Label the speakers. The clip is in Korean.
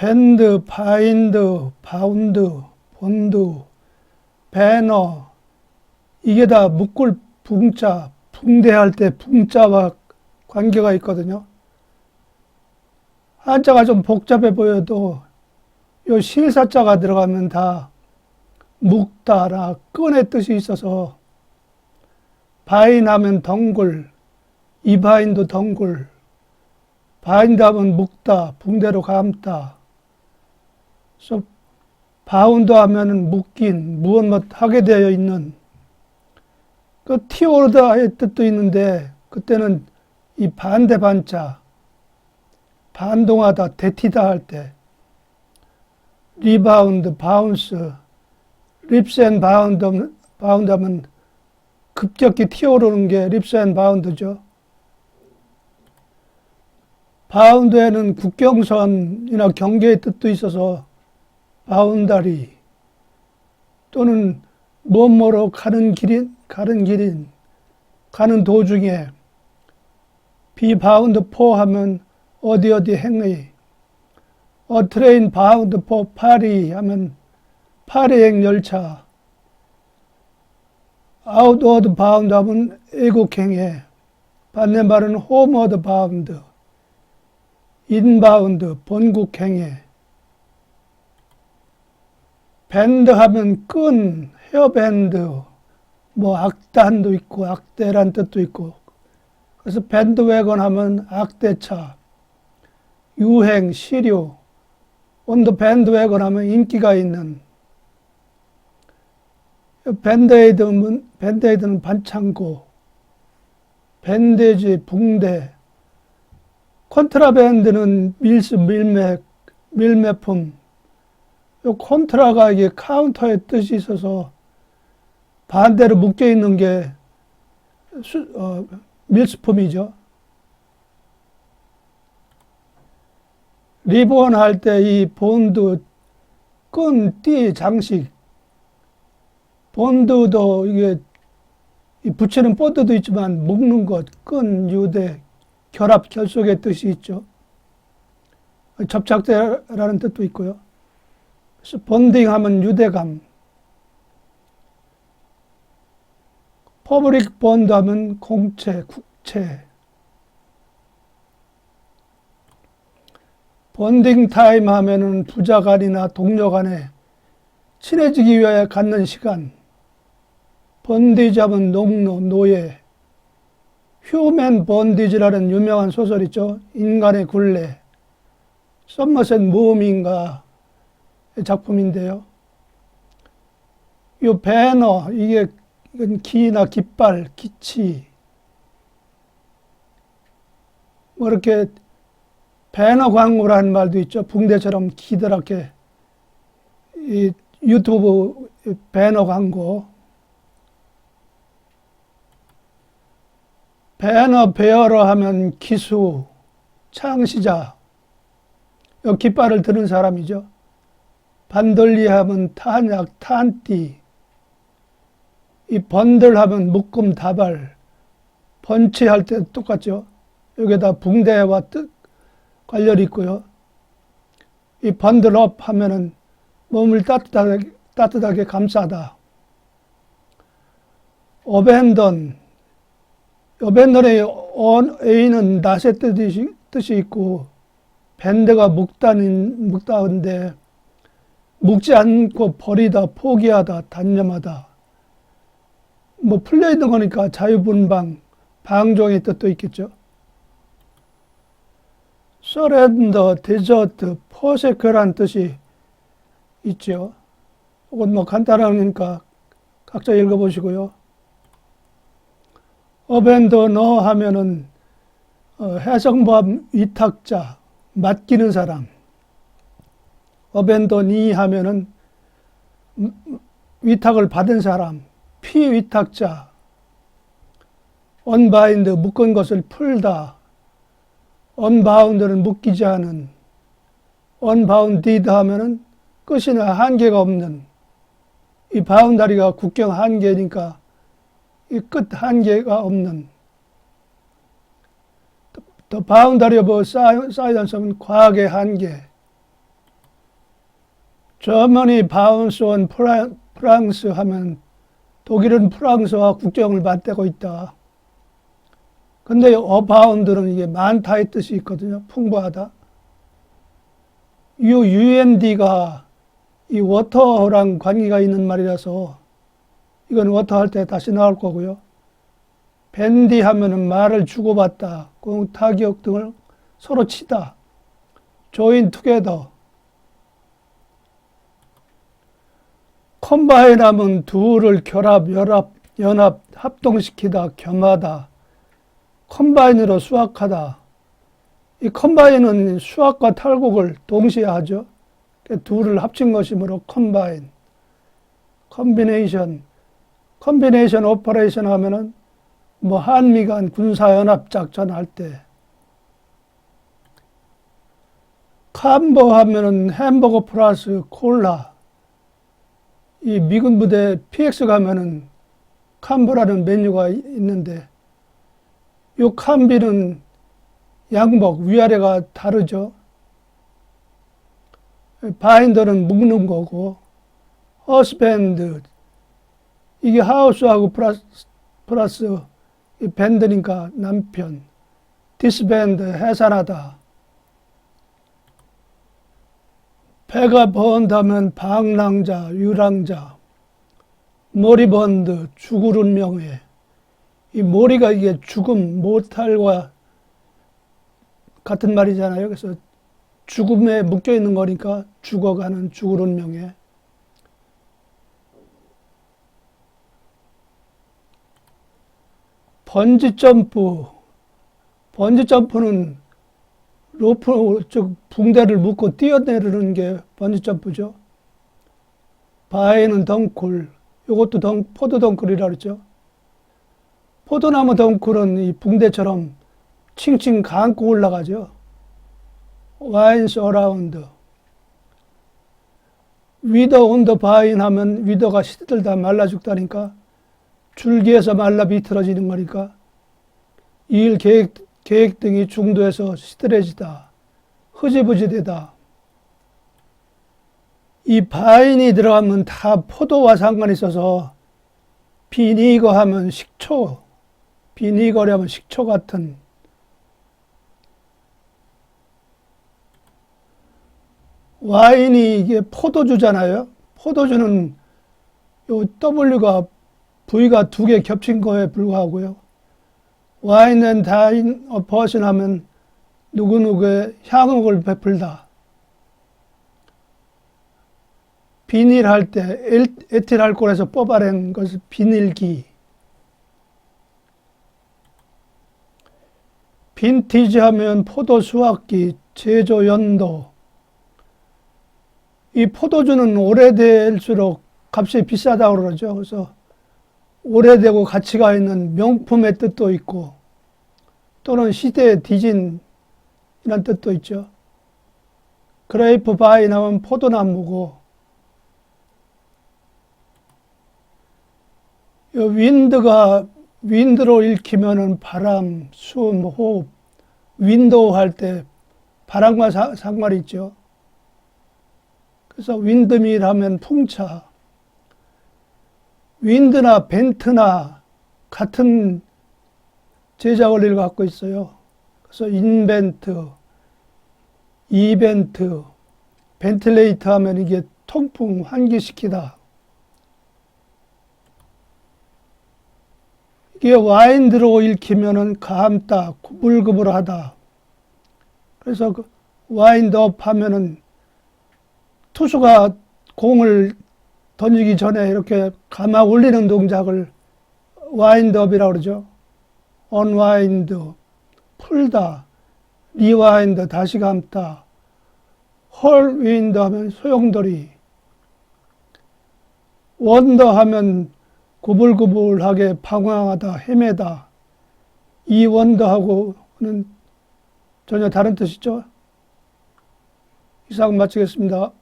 Speaker 1: 밴드, 바인드, 바운드, 본드, 배너 이게 다 묶을 붕자, 붕대할 때 붕자와 관계가 있거든요. 한자가 좀 복잡해 보여도 요 실사자가 들어가면 다 묶다나 끈의 뜻이 있어서 바인하면 덩굴, 이바인도 덩굴, 바인드 하면 묶다, 붕대로 감다. 그래서 바운드 하면은 묶인, 무엇 뭐 하게 되어 있는 그 티오르다의 뜻도 있는데 그때는 이 반대 반자 반동하다 대티다 할 때 리바운드 바운스 앤 바운드 바운드 하면 급격히 튀어오르는 게앤 바운드죠. 바운드에는 국경선이나 경계의 뜻도 있어서 바운다리 또는 뭐뭐로 가는 길인 가는 길인 가는 도중에 비바운드 포 하면 어디 어디 행의 어 트레인 바운드 포 파리 하면 파리행 열차 아웃워드 바운드 하면 애국행해 반대말은 홈워드 바운드 인바운드 본국행해 밴드 하면 끈 헤어밴드 뭐 악단도 있고 악대란 뜻도 있고. 그래서 밴드웨건 하면 악대차 유행 시류 온더 밴드웨건 하면 인기가 있는. 밴드에이드는 밴드에이드는 반창고 밴데지 붕대. 컨트라밴드는 밀스 밀맥 밀매품 요 콘트라가 이게 카운터의 뜻이 있어서 반대로 묶여 있는 게 수, 어, 밀수품이죠. 리본 할 때 이 본드, 끈, 띠, 장식, 본드도 이게 이 붙이는 본드도 있지만 묶는 것, 끈, 유대, 결합, 결속의 뜻이 있죠. 접착제라는 뜻도 있고요. 그래서 본딩 하면 유대감, 퍼블릭 본드 하면 공채, 국채. 본딩 타임 하면은 부자 간이나 동료 간에 친해지기 위하여 갖는 시간. 번디지 하면 농노, 노예. 휴맨 번디지라는 유명한 소설 있죠. 인간의 굴레. 썸머셋 무음인가 작품인데요. 이 배너, 이게 기나 깃발, 기치. 뭐 이렇게 배너 광고라는 말도 있죠. 붕대처럼 기드랗게 이 유튜브 배너 광고. 배너 베어러 하면 기수, 창시자, 요 깃발을 드는 사람이죠. 반돌리 하면 탄약, 탄띠, 이 번들 하면 묶음 다발, 번치할 때 똑같죠. 여기다 붕대와 뜻 관련이 있고요. 이 번들업 하면은 몸을 따뜻하게, 따뜻하게 감싸다. 어벤던, 어벤던의 A는 낫의 뜻이, 뜻이 있고, 밴드가 묵다는, 묵다인데, 묵지 않고 버리다, 포기하다, 단념하다. 뭐 풀려 있는 거니까 자유분방, 방종의 뜻도 있겠죠. 서렌더, 데저트, 포세크란 뜻이 있죠. 이건 뭐 간단하니까 각자 읽어보시고요. 너 하면은 어, 해성법 위탁자, 맡기는 사람. 어벤더 니 하면은 위탁을 받은 사람. 피위탁자, 언바인드 묶은 것을 풀다, 언바운드는 묶이지 않은, 언바운디드 하면은 끝이나 한계가 없는, 이 바운다리가 국경 한계니까 이 끝 한계가 없는, 더 바운다리 오브 사이언스 하면 과학의 한계, 저머니 바운스 온 프랑스 하면 독일은 프랑스와 국경을 맞대고 있다. 근데 어바운드는 이게 많다의 뜻이 있거든요. 풍부하다. 이 UND가 이 워터랑 관계가 있는 말이라서 이건 워터 할 때 다시 나올 거고요. 밴디 하면은 말을 주고받다, 공타기역 등을 서로 치다. join together. 컴바인 하면 둘을 결합, 연합, 연합, 합동시키다, 겸하다. 컴바인으로 수확하다. 이 컴바인은 수확과 탈곡을 동시에 하죠. 그 둘을 합친 것이므로 컴바인. 컨비네이션. 컨비네이션 오퍼레이션 하면은 뭐 한미 간 군사연합 작전 할 때. 캄버 하면은 햄버거 플러스 콜라. 이 미군 부대 PX 가면은 캄버라는 메뉴가 있는데 요 캄비는 양복 위아래가 다르죠. 바인더는 묶는 거고 허스밴드 이게 하우스하고 플러스, 플러스 이 밴드니까 남편 디스밴드 해산하다 배가 번다면 방랑자 유랑자 모리번드 죽으른 명예 이 모리가 이게 죽음 모탈과 같은 말이잖아요. 그래서 죽음에 묶여 있는 거니까 죽어가는 죽으른 명예. 번지 점프. 번지 점프는 로프 즉 붕대를 묶고 뛰어내리는 게 번지 점프죠. 바에는 덩굴. 이것도 덩, 포도 덩굴이라 그러죠. 포도나무 덩굴은 이 붕대처럼 칭칭 감고 올라가죠. 와인스 어라운드. 위더 온더 바인 하면 위더가 시들다 말라 죽다니까 줄기에서 말라 비틀어지는 거니까 일 계획, 계획 등이 중도에서 시들해지다. 흐지부지되다. 이 바인이 들어가면 다 포도와 상관이 있어서 비니거 하면 식초, 비니거라면 식초 같은 와인이 이게 포도주잖아요. 포도주는 요 W가 V가 두 개 겹친 거에 불과하고요. 와인은 다인 어 버신 하면 누구누구의 향응을 베풀다. 비닐 할 때 에틸알코올에서 뽑아낸 것을 비닐기. 빈티지 하면 포도 수확기, 제조 연도, 이 포도주는 오래될수록 값이 비싸다고 그러죠. 그래서 오래되고 가치가 있는 명품의 뜻도 있고 또는 시대의 디진이라는 뜻도 있죠. 그레이프 바인 하면 포도나무고 이 윈드가 윈드로 읽히면은 바람, 숨, 호흡, 윈도우 할 때 바람과 사, 상관이 있죠. 그래서 윈드밀 하면 풍차. 윈드나 벤트나 같은 제자 원리를 갖고 있어요. 그래서 인벤트, 이벤트, 벤틀레이터 하면 이게 통풍, 환기시키다. 이게 와인드로 읽히면은 감다, 구불구불하다. 그래서 그 와인드업 하면은 투수가 공을 던지기 전에 이렇게 감아 올리는 동작을 와인드업이라고 그러죠. 언와인드, 풀다, 리와인드, 다시 감다, 헐윈드 하면 소용돌이, 원더 하면 구불구불하게 방황하다, 헤매다, 이 원더하고는 전혀 다른 뜻이죠. 이상 마치겠습니다.